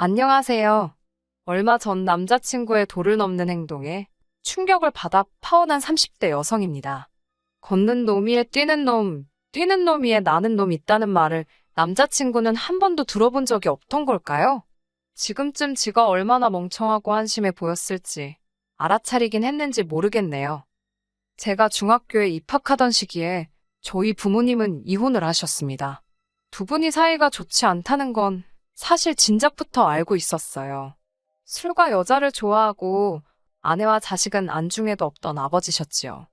안녕하세요. 얼마 전 남자친구의 도를 넘는 행동에 충격을 받아 파혼한 30대 여성입니다. 걷는 놈 위에 뛰는 놈, 뛰는 놈 위에 나는 놈 있다는 말을 남자친구는 한 번도 들어본 적이 없던 걸까요? 지금쯤 지가 얼마나 멍청하고 한심해 보였을지 알아차리긴 했는지 모르겠네요. 제가 중학교에 입학하던 시기에 저희 부모님은 이혼을 하셨습니다. 두 분이 사이가 좋지 않다는 건 사실 진작부터 알고 있었어요. 술과 여자를 좋아하고 아내와 자식은 안중에도 없던 아버지셨지요.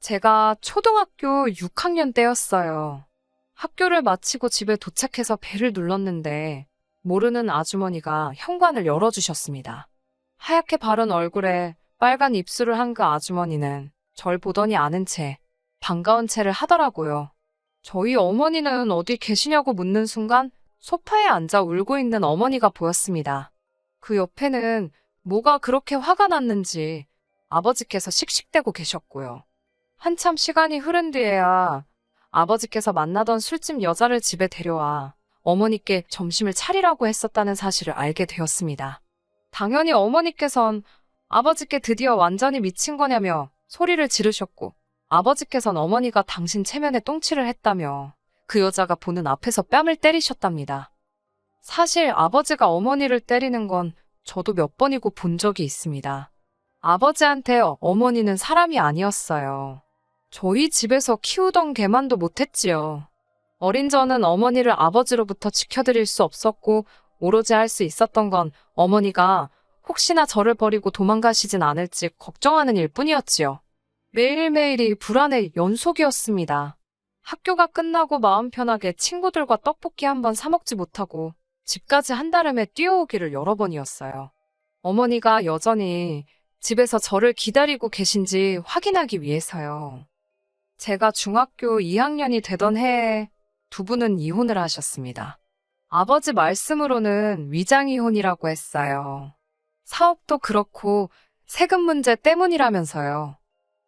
제가 초등학교 6학년 때였어요. 학교를 마치고 집에 도착해서 배를 눌렀는데 모르는 아주머니가 현관을 열어주셨습니다. 하얗게 바른 얼굴에 빨간 입술을 한 그 아주머니는 절 보더니 아는 채 반가운 채를 하더라고요. 저희 어머니는 어디 계시냐고 묻는 순간 소파에 앉아 울고 있는 어머니가 보였습니다. 그 옆에는 뭐가 그렇게 화가 났는지 아버지께서 씩씩대고 계셨고요. 한참 시간이 흐른 뒤에야 아버지께서 만나던 술집 여자를 집에 데려와 어머니께 점심을 차리라고 했었다는 사실을 알게 되었습니다. 당연히 어머니께선 아버지께 드디어 완전히 미친 거냐며 소리를 지르셨고 아버지께선 어머니가 당신 체면에 똥칠을 했다며 그 여자가 보는 앞에서 뺨을 때리셨답니다. 사실 아버지가 어머니를 때리는 건 저도 몇 번이고 본 적이 있습니다. 아버지한테 어머니는 사람이 아니었어요. 저희 집에서 키우던 개만도 못했지요. 어린 저는 어머니를 아버지로부터 지켜드릴 수 없었고 오로지 할 수 있었던 건 어머니가 혹시나 저를 버리고 도망가시진 않을지 걱정하는 일뿐이었지요. 매일매일이 불안의 연속이었습니다. 학교가 끝나고 마음 편하게 친구들과 떡볶이 한 번 사먹지 못하고 집까지 한달음에 뛰어오기를 여러 번이었어요. 어머니가 여전히 집에서 저를 기다리고 계신지 확인하기 위해서요. 제가 중학교 2학년이 되던 해에 두 분은 이혼을 하셨습니다. 아버지 말씀으로는 위장이혼이라고 했어요. 사업도 그렇고 세금 문제 때문이라면서요.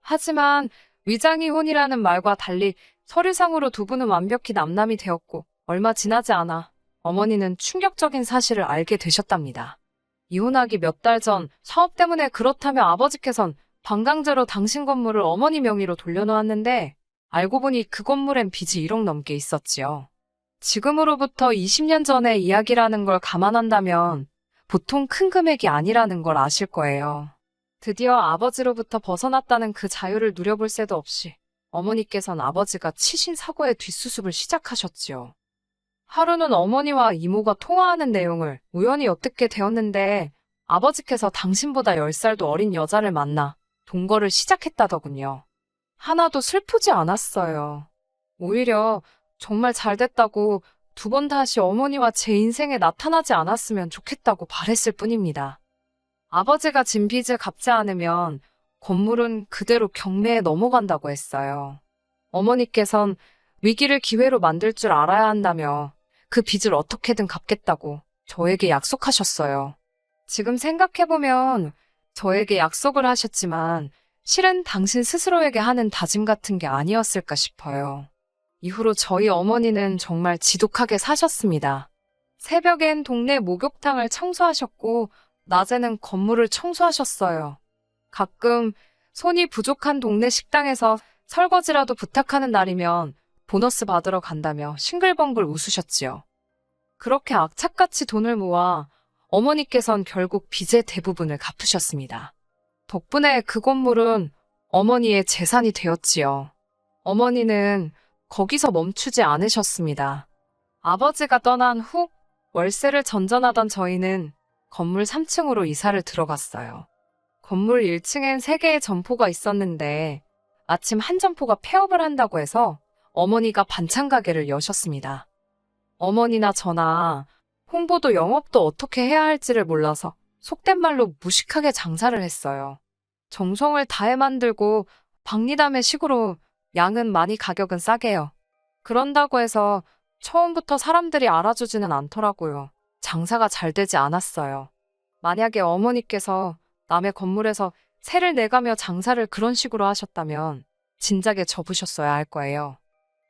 하지만 위장이혼이라는 말과 달리 서류상으로 두 분은 완벽히 남남이 되었고 얼마 지나지 않아 어머니는 충격적인 사실을 알게 되셨답니다. 이혼하기 몇 달 전 사업 때문에 그렇다며 아버지께선 방강제로 당신 건물을 어머니 명의로 돌려놓았는데 알고 보니 그 건물엔 빚이 1억 넘게 있었지요. 지금으로부터 20년 전의 이야기라는 걸 감안한다면 보통 큰 금액이 아니라는 걸 아실 거예요. 드디어 아버지로부터 벗어났다는 그 자유를 누려볼 새도 없이 어머니께선 아버지가 치신 사고의 뒷수습을 시작하셨지요. 하루는 어머니와 이모가 통화하는 내용을 우연히 엿듣게 되었는데 아버지께서 당신보다 10살도 어린 여자를 만나 동거를 시작했다더군요. 하나도 슬프지 않았어요. 오히려 정말 잘 됐다고 두 번 다시 어머니와 제 인생에 나타나지 않았으면 좋겠다고 바랬을 뿐입니다. 아버지가 진 빚을 갚지 않으면 건물은 그대로 경매에 넘어간다고 했어요. 어머니께선 위기를 기회로 만들 줄 알아야 한다며 그 빚을 어떻게든 갚겠다고 저에게 약속하셨어요. 지금 생각해보면 저에게 약속을 하셨지만 실은 당신 스스로에게 하는 다짐 같은 게 아니었을까 싶어요. 이후로 저희 어머니는 정말 지독하게 사셨습니다. 새벽엔 동네 목욕탕을 청소하셨고, 낮에는 건물을 청소하셨어요. 가끔 손이 부족한 동네 식당에서 설거지라도 부탁하는 날이면 보너스 받으러 간다며 싱글벙글 웃으셨지요. 그렇게 악착같이 돈을 모아 어머니께선 결국 빚의 대부분을 갚으셨습니다. 덕분에 그 건물은 어머니의 재산이 되었지요. 어머니는 거기서 멈추지 않으셨습니다. 아버지가 떠난 후 월세를 전전하던 저희는 건물 3층으로 이사를 들어갔어요. 건물 1층엔 3개의 점포가 있었는데 아침 한 점포가 폐업을 한다고 해서 어머니가 반찬 가게를 여셨습니다. 어머니나 저나 홍보도 영업도 어떻게 해야 할지를 몰라서 속된 말로 무식하게 장사를 했어요. 정성을 다해 만들고 박리담의 식으로 양은 많이 가격은 싸게요. 그런다고 해서 처음부터 사람들이 알아주지는 않더라고요. 장사가 잘 되지 않았어요. 만약에 어머니께서 남의 건물에서 세를 내가며 장사를 그런 식으로 하셨다면 진작에 접으셨어야 할 거예요.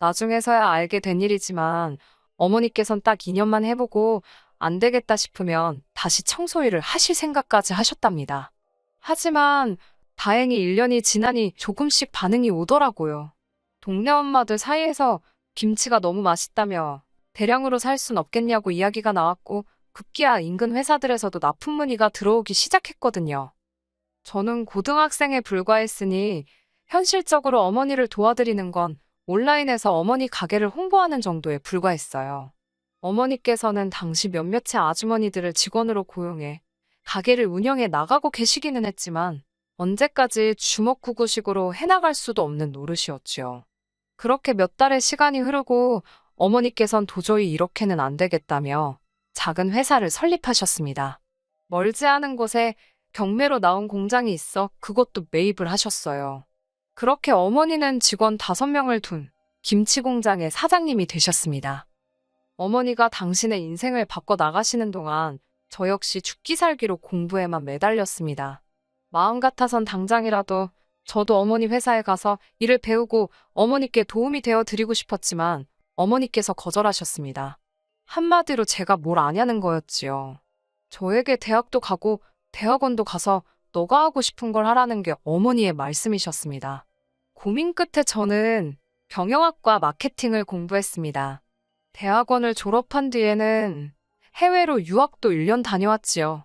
나중에서야 알게 된 일이지만 어머니께선 딱 2년만 해보고 안 되겠다 싶으면 다시 청소일을 하실 생각까지 하셨답니다. 하지만 다행히 1년이 지나니 조금씩 반응이 오더라고요. 동네 엄마들 사이에서 김치가 너무 맛있다며 대량으로 살 순 없겠냐고 이야기가 나왔고 급기야 인근 회사들에서도 납품 문의가 들어오기 시작했거든요. 저는 고등학생에 불과했으니 현실적으로 어머니를 도와드리는 건 온라인에서 어머니 가게를 홍보하는 정도에 불과했어요. 어머니께서는 당시 몇몇의 아주머니들을 직원으로 고용해 가게를 운영해 나가고 계시기는 했지만 언제까지 주먹구구식으로 해나갈 수도 없는 노릇이었지요. 그렇게 몇 달의 시간이 흐르고 어머니께선 도저히 이렇게는 안 되겠다며 작은 회사를 설립하셨습니다. 멀지 않은 곳에 경매로 나온 공장이 있어 그것도 매입을 하셨어요. 그렇게 어머니는 직원 5명을 둔 김치 공장의 사장님이 되셨습니다. 어머니가 당신의 인생을 바꿔 나가시는 동안 저 역시 죽기 살기로 공부에만 매달렸습니다. 마음 같아선 당장이라도 저도 어머니 회사에 가서 일을 배우고 어머니께 도움이 되어 드리고 싶었지만 어머니께서 거절하셨습니다. 한마디로 제가 뭘 아냐는 거였지요. 저에게 대학도 가고 대학원도 가서 너가 하고 싶은 걸 하라는 게 어머니의 말씀이셨습니다. 고민 끝에 저는 경영학과 마케팅을 공부했습니다. 대학원을 졸업한 뒤에는 해외로 유학도 1년 다녀왔지요.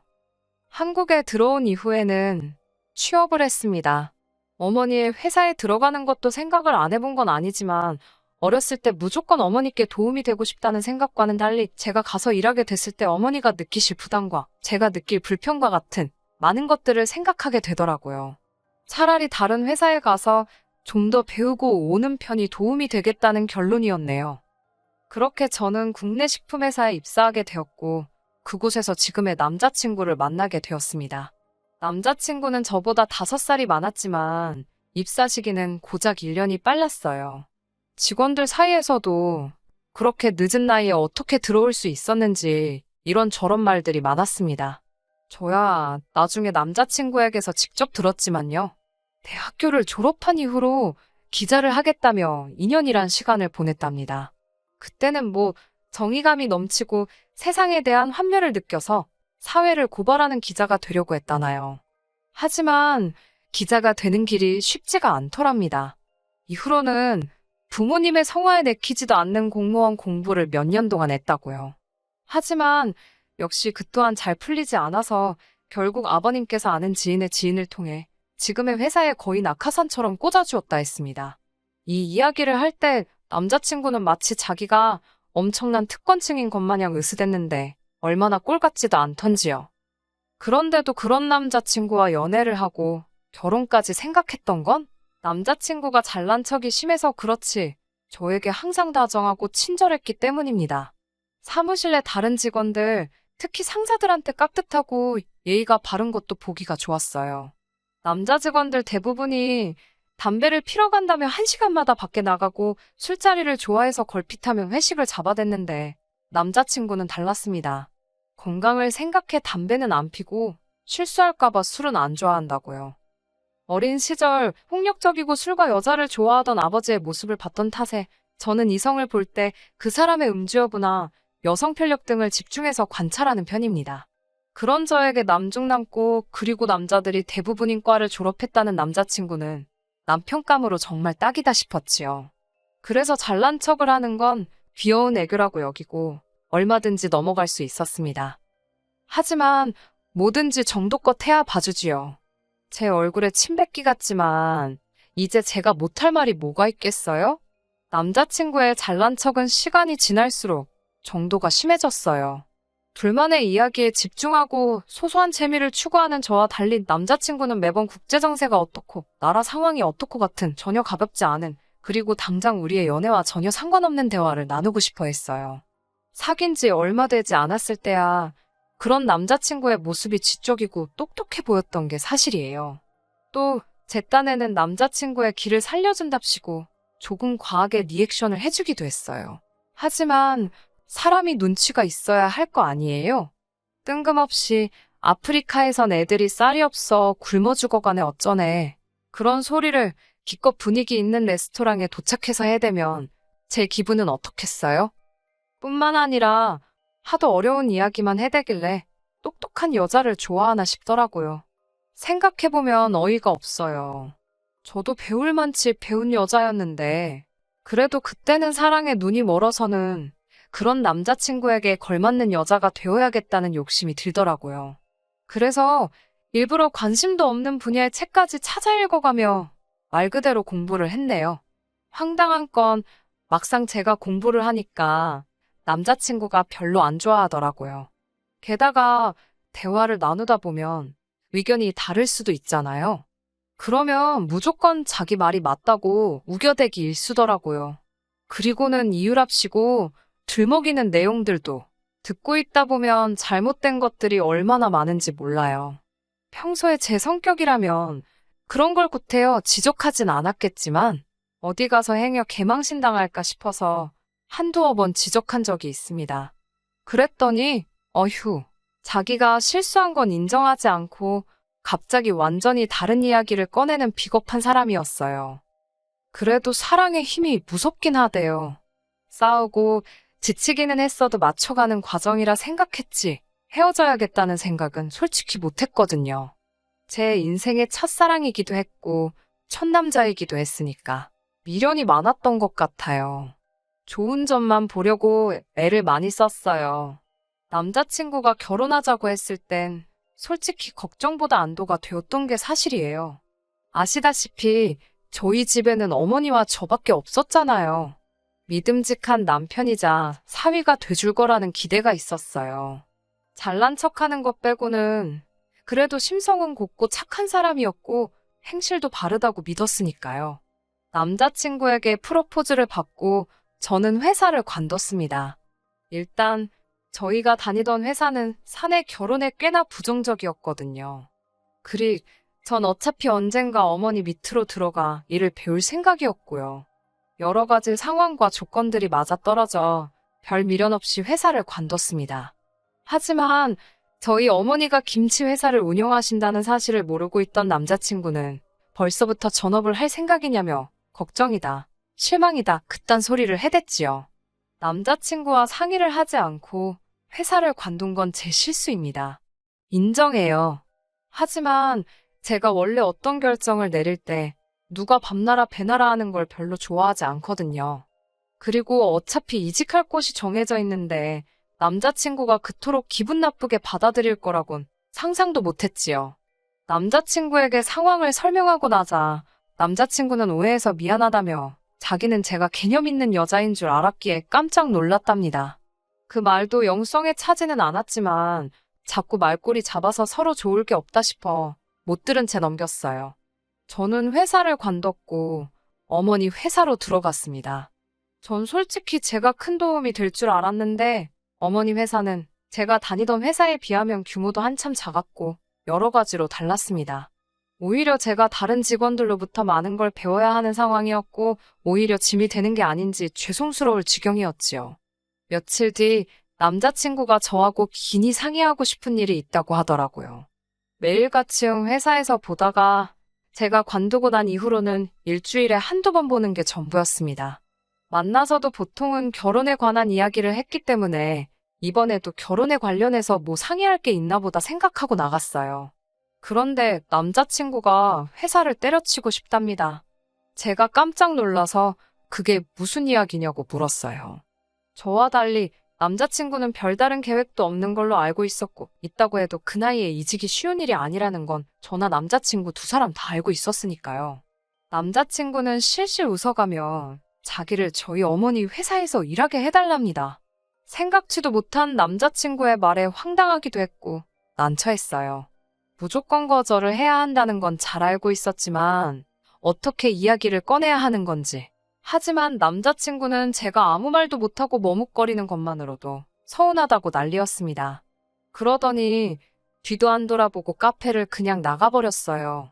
한국에 들어온 이후에는 취업을 했습니다. 어머니의 회사에 들어가는 것도 생각을 안 해본 건 아니지만 어렸을 때 무조건 어머니께 도움이 되고 싶다는 생각과는 달리 제가 가서 일하게 됐을 때 어머니가 느끼실 부담과 제가 느낄 불편과 같은 많은 것들을 생각하게 되더라고요. 차라리 다른 회사에 가서 좀 더 배우고 오는 편이 도움이 되겠다는 결론이었네요. 그렇게 저는 국내 식품회사에 입사하게 되었고 그곳에서 지금의 남자친구를 만나게 되었습니다. 남자친구는 저보다 5살이 많았지만 입사 시기는 고작 1년이 빨랐어요. 직원들 사이에서도 그렇게 늦은 나이에 어떻게 들어올 수 있었는지 이런 저런 말들이 많았습니다. 저야 나중에 남자친구에게서 직접 들었지만요. 대학교를 졸업한 이후로 기자를 하겠다며 2년이란 시간을 보냈답니다. 그때는 뭐 정의감이 넘치고 세상에 대한 환멸을 느껴서 사회를 고발하는 기자가 되려고 했다나요. 하지만 기자가 되는 길이 쉽지가 않더랍니다. 이후로는 부모님의 성화에 내키지도 않는 공무원 공부를 몇 년 동안 했다고요. 하지만 역시 그 또한 잘 풀리지 않아서 결국 아버님께서 아는 지인의 지인을 통해 지금의 회사에 거의 낙하산처럼 꽂아주었다 했습니다. 이 이야기를 할 때 남자친구는 마치 자기가 엄청난 특권층인 것 마냥 으스댔는데 얼마나 꼴 같지도 않던지요. 그런데도 그런 남자친구와 연애를 하고 결혼까지 생각했던 건 남자친구가 잘난 척이 심해서 그렇지 저에게 항상 다정하고 친절했기 때문입니다. 사무실 내 다른 직원들, 특히 상사들한테 깍듯하고 예의가 바른 것도 보기가 좋았어요. 남자 직원들 대부분이 담배를 피러 간다며 한 시간마다 밖에 나가고 술자리를 좋아해서 걸핏하면 회식을 잡아댔는데 남자친구는 달랐습니다. 건강을 생각해 담배는 안 피고 실수할까봐 술은 안 좋아한다고요. 어린 시절 폭력적이고 술과 여자를 좋아하던 아버지의 모습을 봤던 탓에 저는 이성을 볼 때 그 사람의 음주 여부나 여성 편력 등을 집중해서 관찰하는 편입니다. 그런 저에게 남중남고 그리고 남자들이 대부분 인 과를 졸업했다는 남자친구는 남편감으로 정말 딱이다 싶었지요. 그래서 잘난 척을 하는 건 귀여운 애교라고 여기고 얼마든지 넘어갈 수 있었습니다. 하지만 뭐든지 정도껏 해야 봐주지요. 제 얼굴에 침 뱉기 같지만 이제 제가 못할 말이 뭐가 있겠어요? 남자친구의 잘난 척은 시간이 지날수록 정도가 심해졌어요. 둘만의 이야기에 집중하고 소소한 재미를 추구하는 저와 달리 남자친구는 매번 국제정세가 어떻고 나라 상황이 어떻고 같은 전혀 가볍지 않은 그리고 당장 우리의 연애와 전혀 상관없는 대화를 나누고 싶어 했어요. 사귄 지 얼마 되지 않았을 때야 그런 남자친구의 모습이 지적이고 똑똑해 보였던 게 사실이에요. 또 제 딴에는 남자친구의 길을 살려준답시고 조금 과하게 리액션을 해주기도 했어요. 하지만 사람이 눈치가 있어야 할 거 아니에요? 뜬금없이 아프리카에선 애들이 쌀이 없어 굶어 죽어가네 어쩌네. 그런 소리를 기껏 분위기 있는 레스토랑에 도착해서 해대면 제 기분은 어떻겠어요? 뿐만 아니라 하도 어려운 이야기만 해대길래 똑똑한 여자를 좋아하나 싶더라고요. 생각해보면 어이가 없어요. 저도 배울 만치 배운 여자였는데, 그래도 그때는 사랑에 눈이 멀어서는 그런 남자친구에게 걸맞는 여자가 되어야겠다는 욕심이 들더라고요. 그래서 일부러 관심도 없는 분야의 책까지 찾아 읽어가며 말 그대로 공부를 했네요. 황당한 건 막상 제가 공부를 하니까 남자친구가 별로 안 좋아하더라고요. 게다가 대화를 나누다 보면 의견이 다를 수도 있잖아요. 그러면 무조건 자기 말이 맞다고 우겨대기 일수더라고요. 그리고는 이유랍시고 들먹이는 내용들도 듣고 있다 보면 잘못된 것들이 얼마나 많은지 몰라요. 평소에 제 성격이라면 그런 걸 구태여 지적하진 않았겠지만 어디 가서 행여 개망신 당할까 싶어서 한두어 번 지적한 적이 있습니다. 그랬더니 어휴 자기가 실수한 건 인정하지 않고 갑자기 완전히 다른 이야기를 꺼내는 비겁한 사람이었어요. 그래도 사랑의 힘이 무섭긴 하대요. 싸우고 지치기는 했어도 맞춰가는 과정이라 생각했지 헤어져야겠다는 생각은 솔직히 못했거든요. 제 인생의 첫사랑이기도 했고 첫 남자이기도 했으니까 미련이 많았던 것 같아요. 좋은 점만 보려고 애를 많이 썼어요. 남자친구가 결혼하자고 했을 땐 솔직히 걱정보다 안도가 되었던 게 사실이에요. 아시다시피 저희 집에는 어머니와 저밖에 없었잖아요. 믿음직한 남편이자 사위가 돼줄 거라는 기대가 있었어요. 잘난 척하는 것 빼고는 그래도 심성은 곱고 착한 사람이었고 행실도 바르다고 믿었으니까요. 남자친구에게 프로포즈를 받고 저는 회사를 관뒀습니다. 일단 저희가 다니던 회사는 사내 결혼에 꽤나 부정적이었거든요. 그리 전 어차피 언젠가 어머니 밑으로 들어가 일을 배울 생각이었고요. 여러 가지 상황과 조건들이 맞아떨어져 별 미련 없이 회사를 관뒀습니다. 하지만 저희 어머니가 김치 회사를 운영하신다는 사실을 모르고 있던 남자친구는 벌써부터 전업을 할 생각이냐며 걱정이다, 실망이다, 그딴 소리를 해댔지요. 남자친구와 상의를 하지 않고 회사를 관둔 건 제 실수입니다. 인정해요. 하지만 제가 원래 어떤 결정을 내릴 때 누가 밤나라 배나라 하는 걸 별로 좋아하지 않거든요. 그리고 어차피 이직할 곳이 정해져 있는데 남자친구가 그토록 기분 나쁘게 받아들일 거라곤 상상도 못했지요. 남자친구에게 상황을 설명하고 나자 남자친구는 오해해서 미안하다며 자기는 제가 개념 있는 여자인 줄 알았기에 깜짝 놀랐답니다. 그 말도 영성에 차지는 않았지만 자꾸 말꼬리 잡아서 서로 좋을 게 없다 싶어 못 들은 채 넘겼어요. 저는 회사를 관뒀고 어머니 회사로 들어갔습니다. 전 솔직히 제가 큰 도움이 될 줄 알았는데 어머니 회사는 제가 다니던 회사에 비하면 규모도 한참 작았고 여러 가지로 달랐습니다. 오히려 제가 다른 직원들로부터 많은 걸 배워야 하는 상황이었고 오히려 짐이 되는 게 아닌지 죄송스러울 지경이었지요. 며칠 뒤 남자친구가 저하고 긴히 상의하고 싶은 일이 있다고 하더라고요. 매일같이 회사에서 보다가 제가 관두고 난 이후로는 일주일에 한두 번 보는 게 전부였습니다. 만나서도 보통은 결혼에 관한 이야기를 했기 때문에 이번에도 결혼에 관련해서 뭐 상의할 게 있나 보다 생각하고 나갔어요. 그런데 남자친구가 회사를 때려치고 싶답니다. 제가 깜짝 놀라서 그게 무슨 이야기냐고 물었어요. 저와 달리 남자친구는 별다른 계획도 없는 걸로 알고 있었고, 있다고 해도 그 나이에 이직이 쉬운 일이 아니라는 건 저나 남자친구 두 사람 다 알고 있었으니까요. 남자친구는 실실 웃어가며 자기를 저희 어머니 회사에서 일하게 해달랍니다. 생각지도 못한 남자친구의 말에 황당하기도 했고, 난처했어요. 무조건 거절을 해야 한다는 건 잘 알고 있었지만, 어떻게 이야기를 꺼내야 하는 건지, 하지만 남자친구는 제가 아무 말도 못하고 머뭇거리는 것만으로도 서운하다고 난리였습니다. 그러더니 뒤도 안 돌아보고 카페를 그냥 나가버렸어요.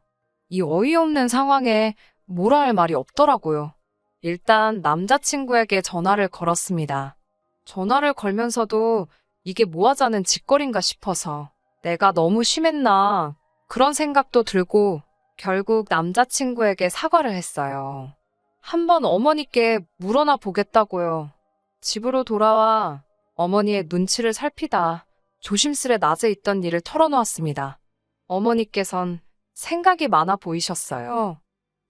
이 어이없는 상황에 뭐라 할 말이 없더라고요. 일단 남자친구에게 전화를 걸었습니다. 전화를 걸면서도 이게 뭐 하자는 짓거린가 싶어서 내가 너무 심했나 그런 생각도 들고 결국 남자친구에게 사과를 했어요. 한번 어머니께 물어나 보겠다고요. 집으로 돌아와 어머니의 눈치를 살피다 조심스레 낮에 있던 일을 털어놓았습니다. 어머니께선 생각이 많아 보이셨어요.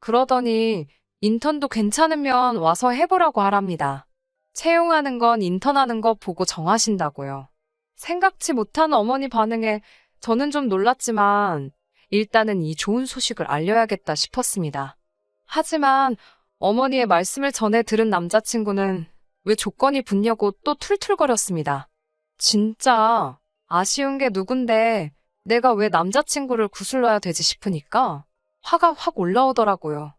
그러더니 인턴도 괜찮으면 와서 해보라고 하랍니다. 채용하는 건 인턴하는 거 보고 정하신다고요. 생각지 못한 어머니 반응에 저는 좀 놀랐지만 일단은 이 좋은 소식을 알려야겠다 싶었습니다. 하지만 어머니의 말씀을 전해 들은 남자친구는 왜 조건이 붙냐고 또 툴툴거렸습니다. 진짜 아쉬운 게 누군데 내가 왜 남자친구를 구슬러야 되지 싶으니까 화가 확 올라오더라고요.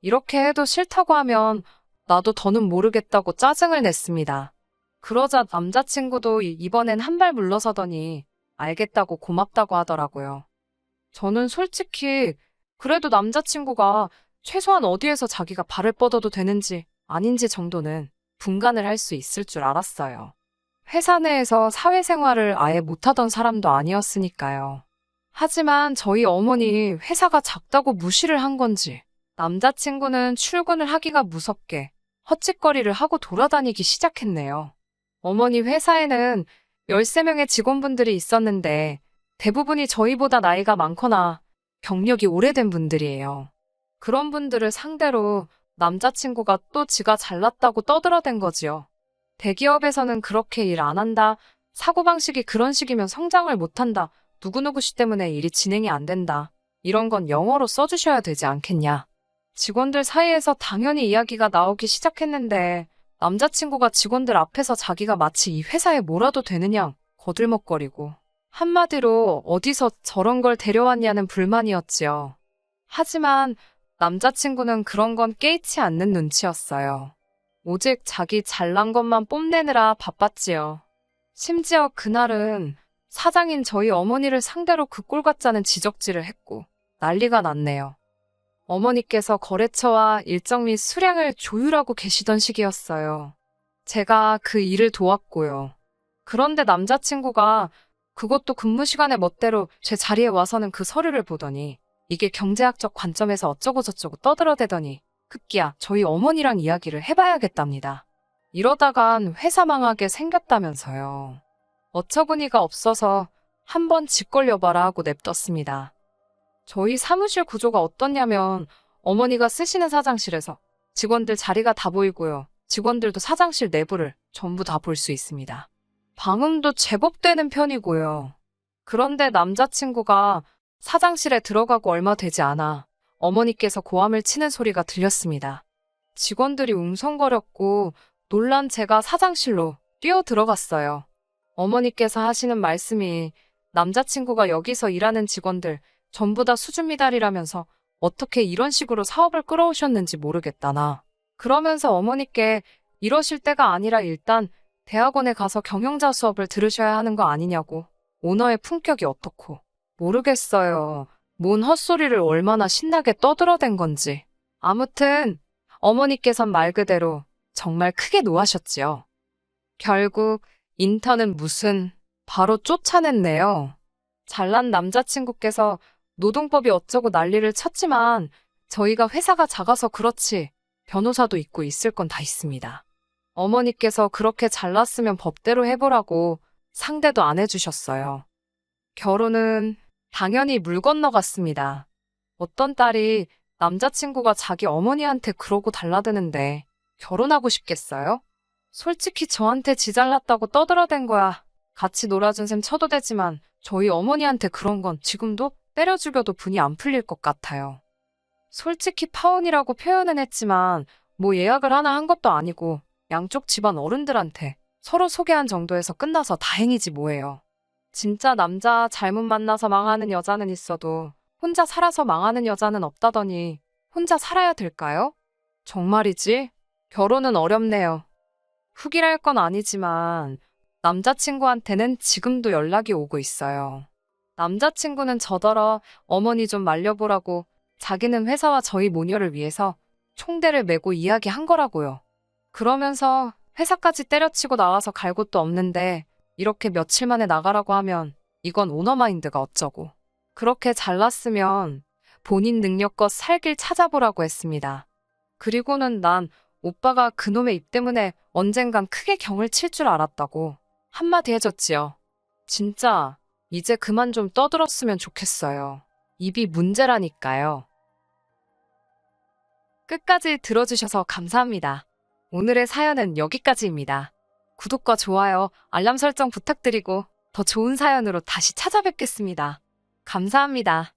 이렇게 해도 싫다고 하면 나도 더는 모르겠다고 짜증을 냈습니다. 그러자 남자친구도 이- 이번엔 한 발 물러서더니 알겠다고 고맙다고 하더라고요. 저는 솔직히 그래도 남자친구가 최소한 어디에서 자기가 발을 뻗어도 되는지 아닌지 정도는 분간을 할 수 있을 줄 알았어요. 회사 내에서 사회생활을 아예 못하던 사람도 아니었으니까요. 하지만 저희 어머니 회사가 작다고 무시를 한 건지 남자친구는 출근을 하기가 무섭게 헛짓거리를 하고 돌아다니기 시작했네요. 어머니 회사에는 13명의 직원분들이 있었는데 대부분이 저희보다 나이가 많거나 경력이 오래된 분들이에요. 그런 분들을 상대로 남자친구가 또 지가 잘났다고 떠들어댄 거지요. 대기업에서는 그렇게 일 안 한다. 사고방식이 그런 식이면 성장을 못한다. 누구누구 씨 때문에 일이 진행이 안 된다. 이런 건 영어로 써주셔야 되지 않겠냐. 직원들 사이에서 당연히 이야기가 나오기 시작했는데 남자친구가 직원들 앞에서 자기가 마치 이 회사에 뭐라도 되느냐 거들먹거리고 한마디로 어디서 저런 걸 데려왔냐는 불만이었지요. 하지만 남자친구는 그런 건 깨이치 않는 눈치였어요. 오직 자기 잘난 것만 뽐내느라 바빴지요. 심지어 그날은 사장인 저희 어머니를 상대로 그 꼴 같자는 지적질을 했고 난리가 났네요. 어머니께서 거래처와 일정 및 수량을 조율하고 계시던 시기였어요. 제가 그 일을 도왔고요. 그런데 남자친구가 그것도 근무 시간에 멋대로 제 자리에 와서는 그 서류를 보더니 이게 경제학적 관점에서 어쩌고저쩌고 떠들어대더니 급기야 저희 어머니랑 이야기를 해봐야겠답니다. 이러다간 회사 망하게 생겼다면서요. 어처구니가 없어서 한번 짓걸려봐라 하고 냅뒀습니다. 저희 사무실 구조가 어떻냐면 어머니가 쓰시는 사장실에서 직원들 자리가 다 보이고요. 직원들도 사장실 내부를 전부 다 볼 수 있습니다. 방음도 제법 되는 편이고요. 그런데 남자친구가 사장실에 들어가고 얼마 되지 않아 어머니께서 고함을 치는 소리가 들렸습니다. 직원들이 웅성거렸고 놀란 제가 사장실로 뛰어 들어갔어요. 어머니께서 하시는 말씀이 남자친구가 여기서 일하는 직원들 전부 다 수준 미달이라면서 어떻게 이런 식으로 사업을 끌어오셨는지 모르겠다나. 그러면서 어머니께 이러실 때가 아니라 일단 대학원에 가서 경영자 수업을 들으셔야 하는 거 아니냐고. 오너의 품격이 어떻고. 모르겠어요. 뭔 헛소리를 얼마나 신나게 떠들어댄 건지. 아무튼 어머니께선 말 그대로 정말 크게 노하셨지요. 결국 인턴은 무슨 바로 쫓아냈네요. 잘난 남자친구께서 노동법이 어쩌고 난리를 쳤지만 저희가 회사가 작아서 그렇지 변호사도 있고 있을 건 다 있습니다. 어머니께서 그렇게 잘났으면 법대로 해보라고 상대도 안 해주셨어요. 결혼은 당연히 물 건너갔습니다. 어떤 딸이 남자친구가 자기 어머니한테 그러고 달라드는데 결혼하고 싶겠어요? 솔직히 저한테 지잘났다고 떠들어댄 거야. 같이 놀아준 셈 쳐도 되지만 저희 어머니한테 그런 건 지금도 때려 죽여도 분이 안 풀릴 것 같아요. 솔직히 파혼이라고 표현은 했지만 뭐 예약을 하나 한 것도 아니고 양쪽 집안 어른들한테 서로 소개한 정도에서 끝나서 다행이지 뭐예요. 진짜 남자 잘못 만나서 망하는 여자는 있어도 혼자 살아서 망하는 여자는 없다더니 혼자 살아야 될까요? 정말이지? 결혼은 어렵네요. 훅이랄 건 아니지만 남자친구한테는 지금도 연락이 오고 있어요. 남자친구는 저더러 어머니 좀 말려보라고 자기는 회사와 저희 모녀를 위해서 총대를 메고 이야기한 거라고요. 그러면서 회사까지 때려치고 나와서 갈 곳도 없는데 이렇게 며칠 만에 나가라고 하면 이건 오너마인드가 어쩌고. 그렇게 잘났으면 본인 능력껏 살길 찾아보라고 했습니다. 그리고는 난 오빠가 그놈의 입 때문에 언젠간 크게 경을 칠 줄 알았다고. 한마디 해줬지요. 진짜, 이제 그만 좀 떠들었으면 좋겠어요. 입이 문제라니까요. 끝까지 들어주셔서 감사합니다. 오늘의 사연은 여기까지입니다. 구독과 좋아요, 알람 설정 부탁드리고 더 좋은 사연으로 다시 찾아뵙겠습니다. 감사합니다.